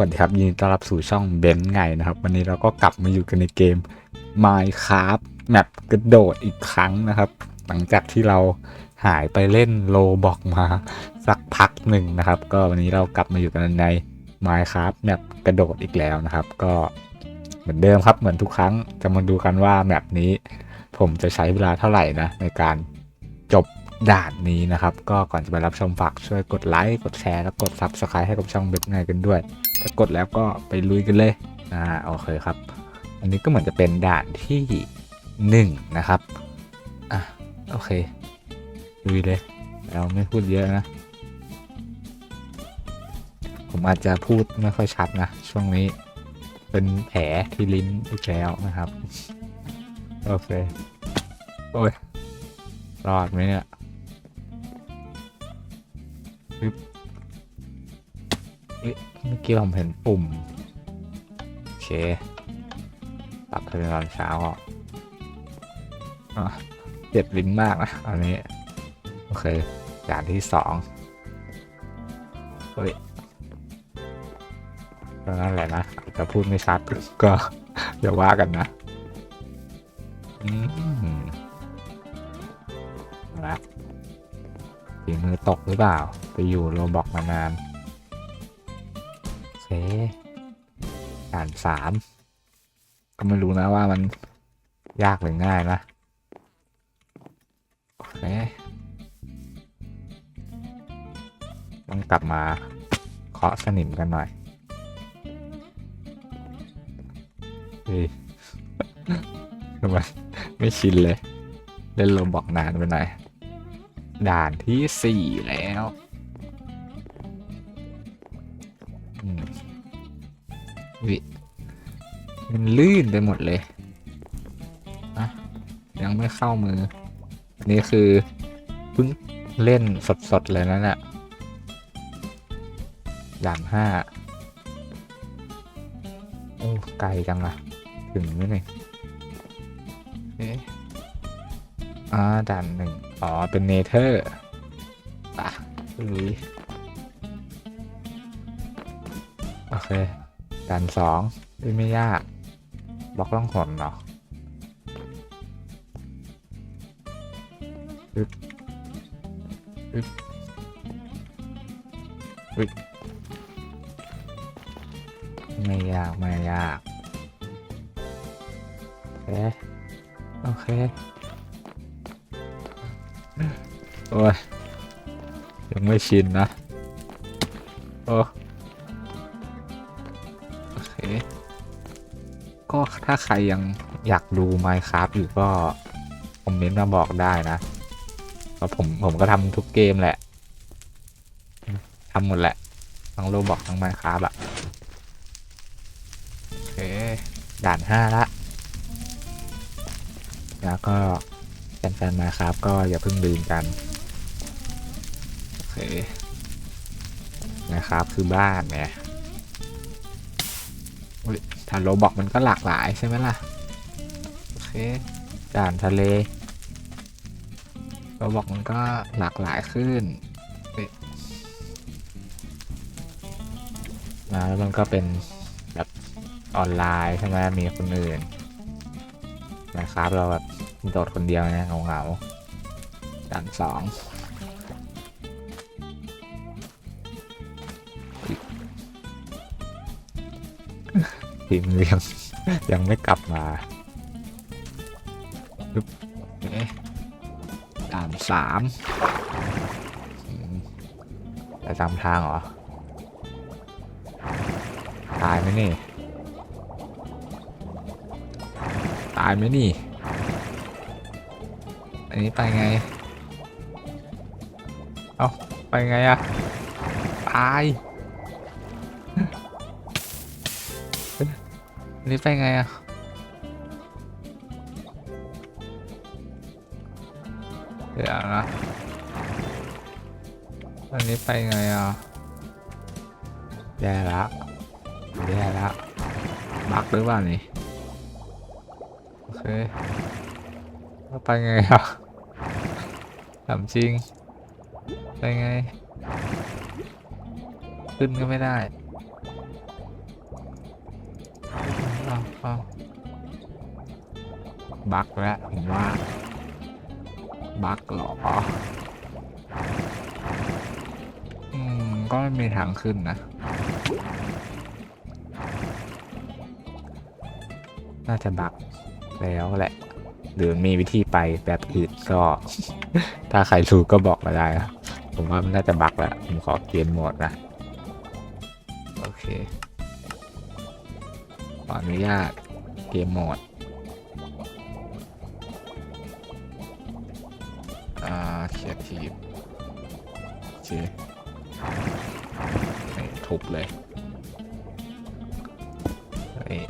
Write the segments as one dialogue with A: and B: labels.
A: วัสดีครับยินดีต้อนรับสู่ช่องเบนไงนะครับ วันนี้เราก็กลับมาอยู่กันในเกม Minecraft แมปกระโดดอีกครั้งนะครับ หลังจากที่เราหายไปเล่นโลบอกมาสักพักหนึ่งนะครับ ก็วันนี้เรากลับมาอยู่กันใน Minecraft แมปกระโดดอีกแล้วนะครับ ก็เหมือนเดิมครับเหมือนทุกครั้งจะมาดูกันว่าแมปนี้ ผมจะใช้เวลาเท่าไหร่นะในการจบด่านนี้นะครับ ก็ก่อนจะไปรับชมฝากช่วยกดไลค์ กดแชร์ แล้วกด Subscribe ให้กับช่องเบ็ดไงกันด้วย ถ้ากดแล้วก็ไปลุยกันเลยอ่าโอเคครับ อันนี้ก็เหมือนจะเป็นด่านที่หนึ่งนะครับอะโอเคลุยเลยเราไม่พูดเยอะนะ ผมอาจจะพูดไม่ค่อยชัดนะ ช่วงนี้เป็นแผลที่ลิ้นอีกแล้วนะครับ โอเค โอ้ยรอดไหมเนี่ย เมื่อกี้ผมเห็นปุ่ม โอเคปรับให้เป็นตอนเช้าอะอะเจ็บลิ้นมากนะอันนี้ โอเคอย่างที่สองเฮ้ยก็นั่นแหละนะจะพูดไม่ชัดก็อย่าว่ากันนะอืมนะฝีมือตกหรือเปล่า ไปอยู่โรบอกมานาน เคด่านสามก็ไม่รู้นะว่ามันยากหรือง่ายนะโอเคต้องกลับมาเคาะสนิมกันหน่อยเฮ้ยทำไมไม่ชินเลย เล่นโรบอกนานไปหน่อย ด่านที่สี่แล้ว วิมันลื่นไปหมดเลยอะยังไม่เข้ามือ นี่คือเพิ่งเล่นสดๆเลยนะเนี่ยด่านห้าโอ้ไกลจังอะถึงไหมเนี่ยเอ๊ะอ่าด่านหนึ่งอ๋อ เป็นเนเธอร์ป่ะลุยโอเค ด่านสองไม่ยากบล็อกล่องหนเนาะอึ๊บอึ๊บอึ๊บไม่ยาก ไม่ยาก โอเค โอเค โอ้ย ยังไม่ชินนะ โอ้ ก็ถ้าใครยังอยากดู Minecraft อยู่ก็ คอมเมนต์มาบอกได้นะเพราะผมผมก็ทำทุกเกมแหละทำหมดแหละ ทั้งโลบอกทั้ง Minecraft อะโอเค ด่านห้าละ แล้วก็แฟนๆมาครับ ก็อย่าเพิ่งลืมกัน โอเค นะครับคือบ้านเนี่ย อุ๊ยถ้าโลบอกมันก็หลากหลายใช่ไหมล่ะ โอเคด่านทะเลโลบอกมันก็หลากหลายขึ้นเอ๊ะแล้วมันก็เป็นแบบออนไลน์ใช่ไหมมีคนอื่นนะครับเราแบบโดดคนเดียวนะเหงาๆด่านสอง ทีมเรียงยังไม่กลับมาปึ๊บเอ๊ะด่านสามอืมจะจำทางเหรอ ตายไหมนี่ ตายไหมนี่ อันนี้ไปไง เอาไปไงอะตาย นี้ไปไงอะเดี๋ยวนะ อันนี้ไปไงอะแย่ละแย่ละบักหรือเปล่านี่ โอเคแล้วไปไงอะถามจริง ไปไง ขึ้นก็ไม่ได้ อ้าวบักแล้วผมว่า บักเหรออืมก็ไม่มีทางขึ้นนะ น่าจะบักแล้วแหละ หรือมีวิธีไปแบบอื่นก็ ถ้าใครรู้ก็บอกมาได้นะผมว่ามันน่าจะบักแล้ว ผมขอเกมโหมดนะ โอเคข ออนุญาตเกมโหมดอ่าเขียทีฟเคนี่ทุบเลยเฮ้ย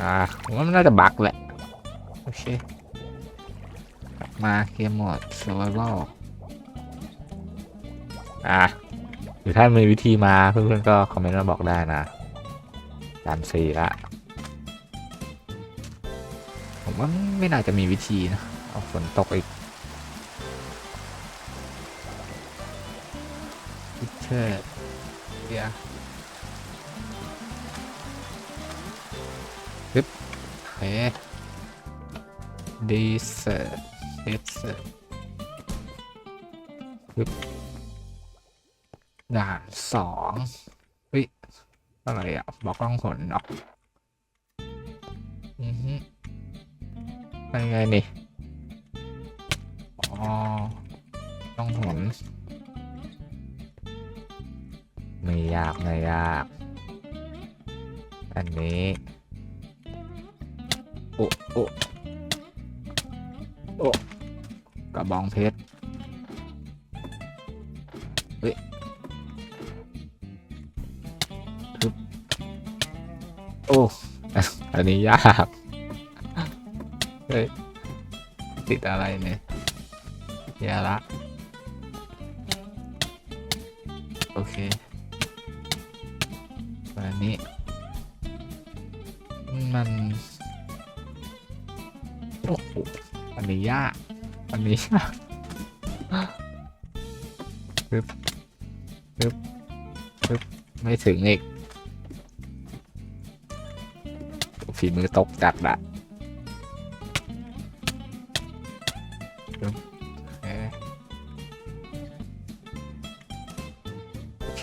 A: อ่ามว่ามันน่าจะบักแหละ โอเคกลับมาเกมโหมด survival อะหรือถ้ามีวิธีมาเพื่อนๆก็คอมเมนต์มาบอกได้นะ สามสี่ละผมว่าไม่น่าจะมีวิธีนะเอาฝนตกอีกพิเชอร์เดียปึ๊บโอเคดีเซอร์เดเซอร์ปึ๊บด่านสองเฮ้ อะไรอะบอกกล้องผลเนาะอือฮึไปไงนี่ อ๋อต้องหนไม่ยากไม่ยาก อันนี้โอ้โอ้โอ้กระบองเพชร โอ้ อันนี้ยากเฮ้ยติดอะไรเนี่ยย่ละ โอเคอันนี้ มัน โอ้โห อันนี้ยาก อันนี้ยากปึ๊บปึ๊บปึ๊บไม่ถึงอีก ฝีมือตกจัดละโอเค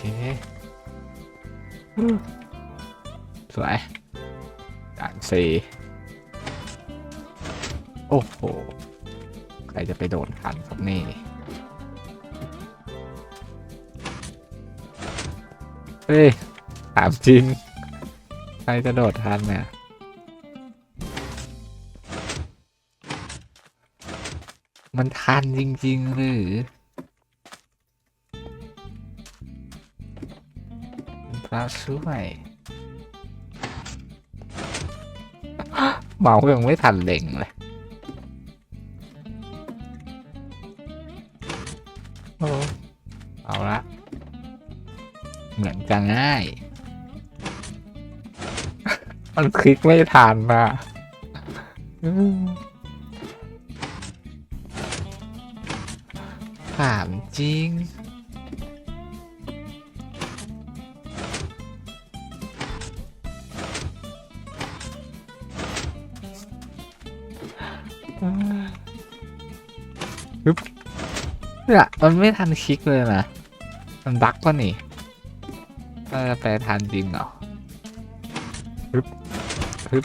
A: สวยด่านสี่โอ้โห ใครจะไปโดนทันครับนี่เฮ้ยถามจริง ใครจะโดดทันเนี่ย มันทันจริง ๆ หรือพระช่วยเมายังไม่ทันเล็งเลยเอาละ เหมือนจะง่าย มันคลิกไม่ทันนะ ถามจริง ปึ๊บเนี่ยมันไม่ทันคลิกเลยนะ มันบั๊กป่ะนี่เออแปลทันจริงเหรอปึ๊บปึ๊บ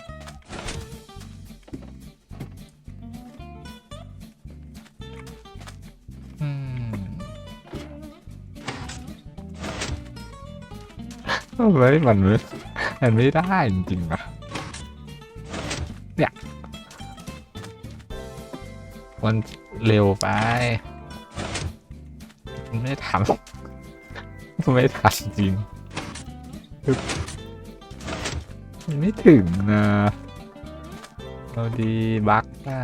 A: เฮ้ยมันไม่มันไม่ได้จริงๆนะเนี่ยมันเร็วไป มันไม่ทำมันไม่ทันจริงมันไม่ถึงนะเราดีบักเปล่า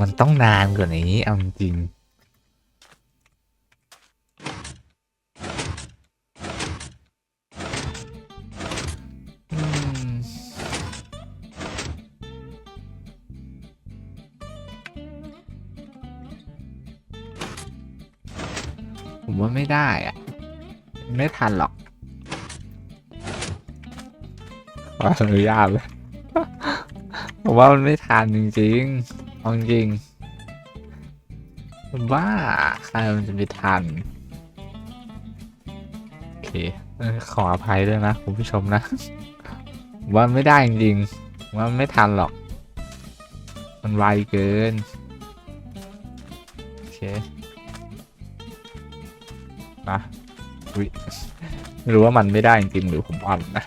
A: มันต้องนานกว่านี้เอาจริง ไม่ได้อะไม่ทันหรอกขออนุญาตเลยผมว่ามันไม่ทันจริงๆเอาจริงบ้าใครมันจะไปทันโอเคขออภัยด้วยนะคุณผู้ชมนะ ว่าไม่ได้จริงๆว่าไม่ทันหรอก มันไวเกินโอเค นะไม่รู้ว่ามันไม่ได้จริงหรือผมอ่อนนะ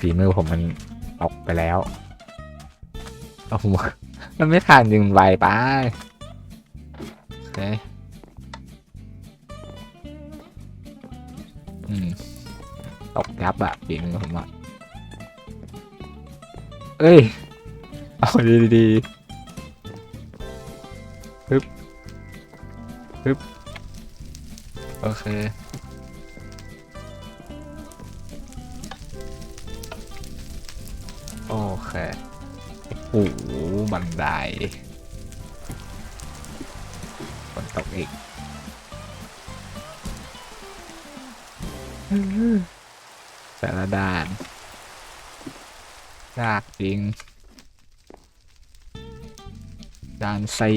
A: ฝีมือผมมันตกไปแล้วเอาหัวมันไม่ทันจริงไวไปโอเคตกยับอะฝีมือผมอะเอ้ย เอาดีๆ ฮึบโอเคโอเคโอ้โหบันไดฝนตกอีกแต่ละด่านยากจริง ด่านซี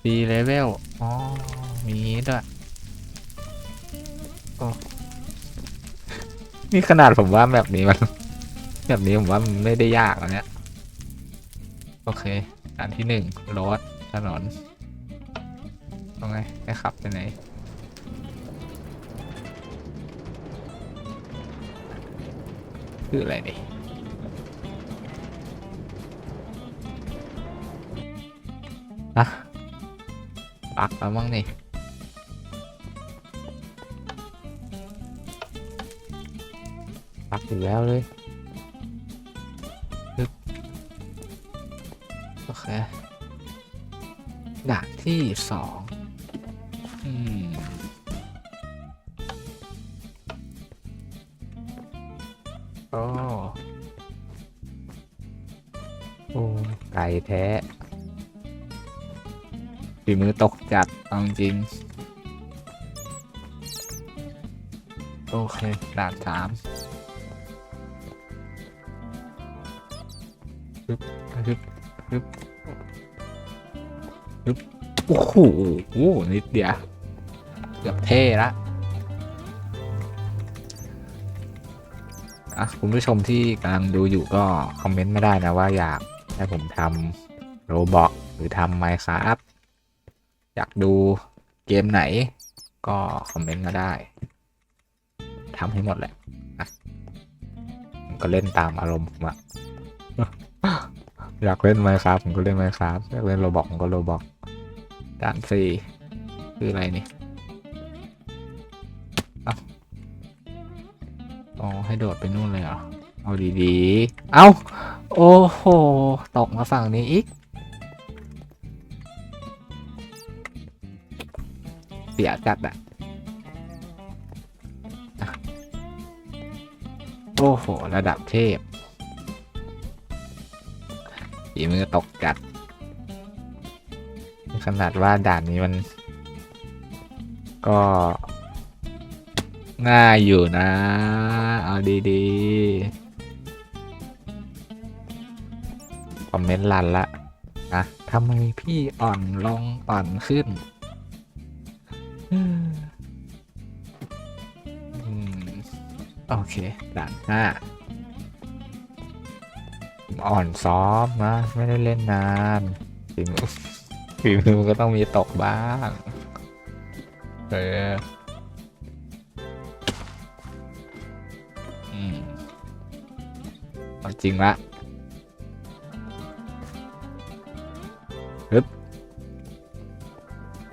A: ซีเลเวล อ๋อ มีด้วยโอ้นี่ขนาดผมว่าแบบนี้มัน แบบนี้ผมว่ามันไม่ได้ยากอันเนี้ยโอเคด่านที่หนึ่งรถถนนตรงไงให้ขับไปไหนคืออะไรนี่อะ ปักแล้วมั้งนี่ปักอยู่แล้วเลยโอเคด่านที่สองอืมโอ้โอ้ไก่แท้ ฝีมือตกจัดเอาจริง โอเคด่านสามปึ๊บปึ๊บปึ๊บปึ๊บโอ้โหนิดเดียวเกือบเท่ละอะคุณผู้ชมที่กำลังดูอยู่ก็ คอมเมนต์ไมาได้นะว่าอยากให้ผมทำโรบอกหรือทำ Minecraft อยากดูเกมไหน ก็คอมเมนต์มาได้ทำให้หมดแหละนะก็เล่นตามอารมณ์ผมอะอยากเล่น Minecraft ผมก็เล่น Minecraft อยากเล่นโรบอกผมก็โรบอกด่านสี่คืออะไรนี่อ๋อให้โดดไปนู่นเลยเหรอ เอาดีๆ เอ้า โอ้โห ตกมาฝั่งนี้อีก เสียจัดอะอะโอ้โห ระดับเทพฝีมือตกจัด ขนาดว่าด่านนี้มัน ก็ ง่ายอยู่นะ เอาดีๆ คอมเมนต์ลันละนะทำไมพี่อ่อนลงอ่อนขึ้น โอเคด่านห้าอ่อนซ้อมนะ ไม่ได้เล่นนานฝีมือฝีมือก็ต้องมีตกบ้างเอออืมเอาจริงละ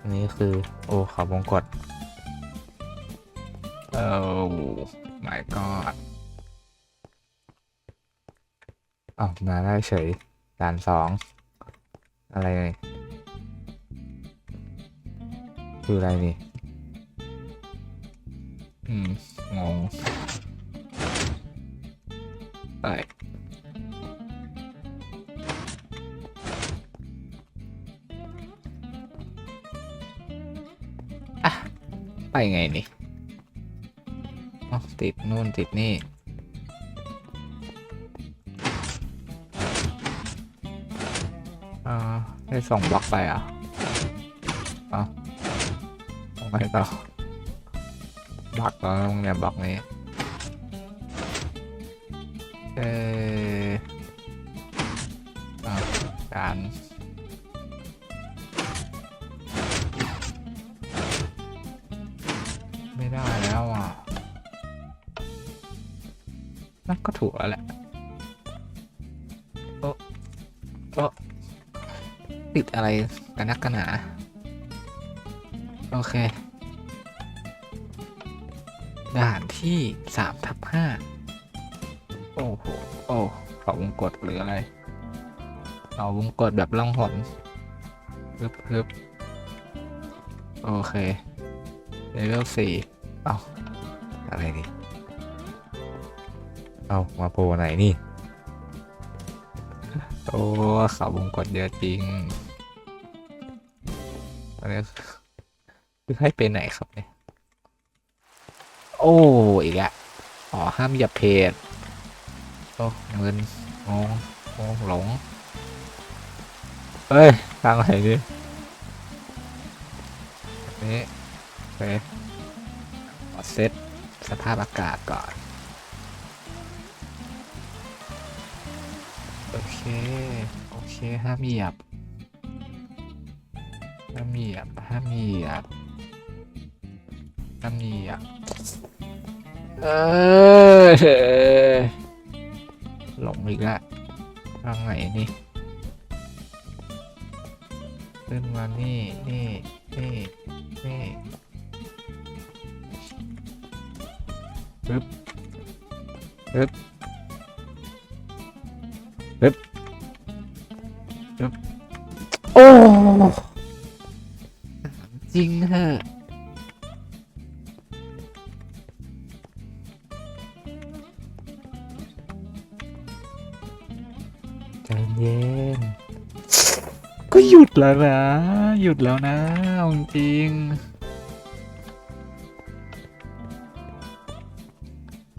A: นนี้คือ โอ้ขอบงกดโอ้ my god อ้าวมาได้เฉยด่านสอง อะไรเนี่ยคืออะไรนี่ อืม งงไป ไปไงนี่ติดนู่นติดนี่เอ่าได้ส่งบล็อกไปอะเอ๋อส่งไปต่อบล็อกก็ต้องเนี่ยบล็อกนี้ เอออะการ ถูกแล้วแหละโอ้โอ้ติดอะไรกันนักกันหนา โอเคด่านที่สามทับห้าโอ้โห โอ้เขาวงกดหรืออะไรเขาวงกดแบบล่องหนฮึบฮึบโอเคเลเวลสี่เอาอะไรนี่ เอามาโปรไหนนี่ โอ้ขาวงกดเยอะจริง อันนี้คือให้ไปไหนครับเนี่ย โอ้อีกอะอ๋อ ห้ามหยียบเพจโอ้เงินงงงงหลง เฮ้ย ทางไหนดิอันนี้โอเคขอเซตสภาพอากาศก่อน เค โอเค ห้ามเหยียบ ห้ามเหยียบ ห้ามเหยียบ ห้ามเหยียบ เออหลงอีกแล้วทางไหนนี่ ขึ้นมานี่ นี่ นี่ นี่ปึ๊บปึ๊บปึ๊บ โอ้จริงเหอะใจเย็นก็หยุดแล้วนะ หยุดแล้วนะเอาจริง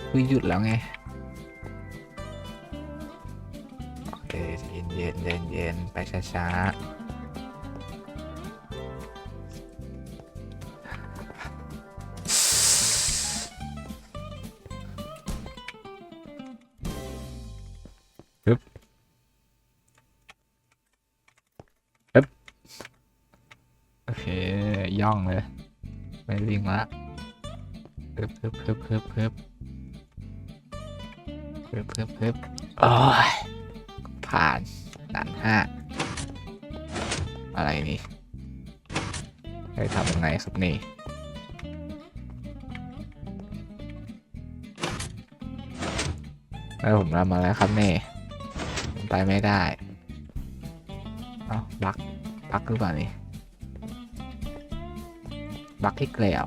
A: คือหยุดแล้วไง ช้าๆปึ๊บโอเค ย่องเลย ไม่วิ่งละฮึบฮึบฮึบฮึบฮึบฮึบฮึบฮึบโอ้ยผ่านด่านห้า อะไรนี่ให้ทำยังไงครับนี่แล้วผมทำมาแล้วครับนี่ผมไปไม่ได้ เอ้าบักบักหรือเปล่านี่บล็อกที่เกลียว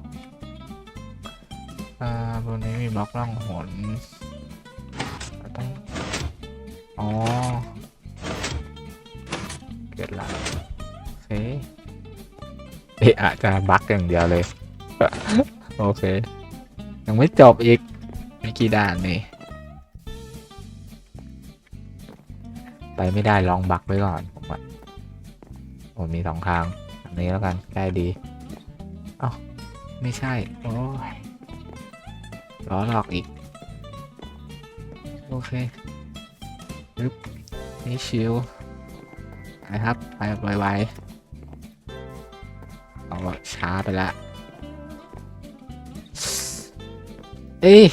A: อ่าบนนี้มีบล็อกล่องหนต้อง อ๋อ เกิดละโอ เคเอะอาจจะบั๊กอย่างเดียวเลย โอเค ยังไม่จบอีกมีกี่ด่านนี่ ไปไม่ได้ลองบักไว้ก่อนผมว่าผมมีสองทางอันนี้แล้วกันใกล้ดีไม่ใช่ โอ้ยล้อหลอกอีก โอเคปึ๊บนี่ชิวนะครับ ไปไวๆเอาละ ช้าไปละ เอ้ย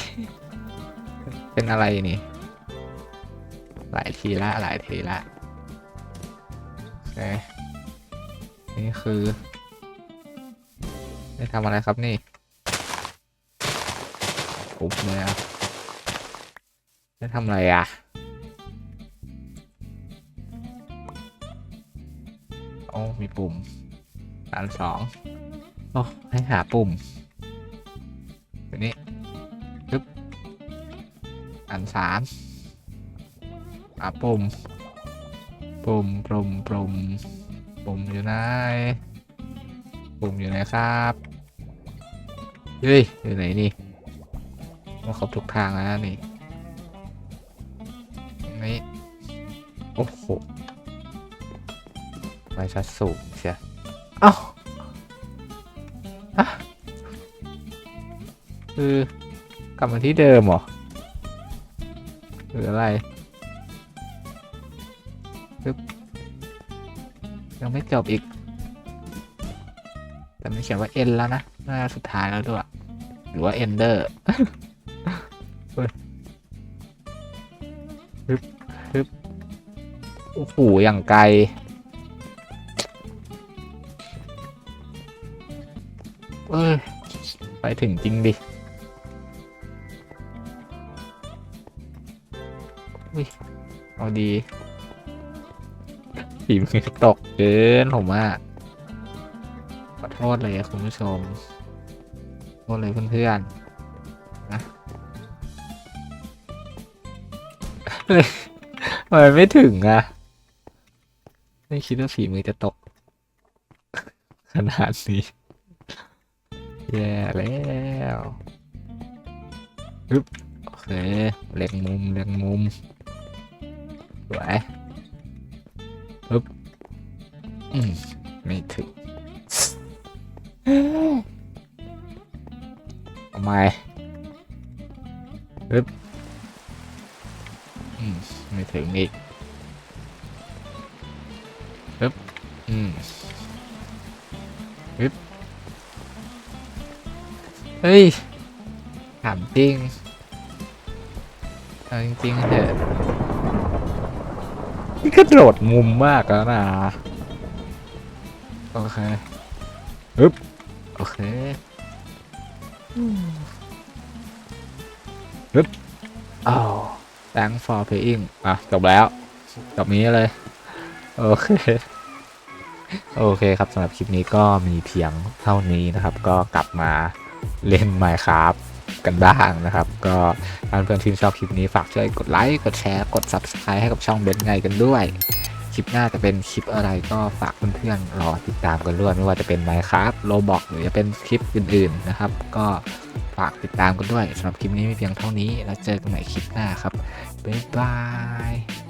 A: เป็นอะไรนี่ หลายทีละ หลายทีละเนี่คือได้ทำอะไรครับนี่ปุ๊บเลยอะได้ทำอะไรอะโอ้มีปุ่ม อันสองโอ้ให้หาปุ่มตัวนี้ปึ๊บอันสามหาปุ่ม ปุ่มปุ่มปุ่มปุ่มอยู่ไหนปุ่มอยู่ไหนครับ เฮ้ย อยู่ไหนนี่มาครบทุกทางแล้วนี่นี่ โอ้โหไปชัดสูงเชีย เอ้าฮะคือกลับมาที่เดิมเหรอ หรืออะไรปึ๊บยังไม่จบอีก แต่ไมันเขียนว่า N แล้วนะน่าสุดท้ายแล้วด้วย หรือว่า Ender เฮ้ยฮึบฮึบโอ้โหอย่างไกล เอ้ยไปถึงจริงดิ อุ้ย เอาดีฝีมือตกเกินผมว่าขอโทษเลยคุณผู้ชมโทษเลยเพื่อนๆนะเฮ้ยทำไมไม่ถึงอะไม่คิดว่าฝีมือจะตก ขนาดนี้ แย่แล้วฮึบโอเคเล็งมุมเล็งมุมสวยฮึบอืมไม่ถึงทำไมฮึบอืมไม่ถึงอีกฮึบอืม เฮ้ยถามจริงเอาจริงๆเถอะนี่กระโดดมุมมากแล้วนะ โอเคฮึบโอเคฮึบอ้าว thank for playing อะ จบแล้ว จบนี้เลย โอเค โอเคครับสำหรับคลิปนี้ก็มีเพียงเท่านี้นะครับ ก็กลับมา เล่น Minecraft กันบ้างนะครับ ก็ถ้าเพื่อนที่ชอบคลิปนี้ฝากช่วยกดไลค์กดแชร์กด Subscribe ให้กับช่องเบนไงกันด้วย คลิปหน้าจะเป็นคลิปอะไรก็ฝากเพื่อนๆรอติดตามกันด้วยไม่ว่าจะเป็น Minecraft Roblox หรือจะเป็นคลิปอื่นๆนะครับ ก็ฝากติดตามกันด้วยสำหรับคลิปนี้มีเพียงเท่านี้ แล้วเจอกันใหม่คลิปหน้าครับบ๊ายบาย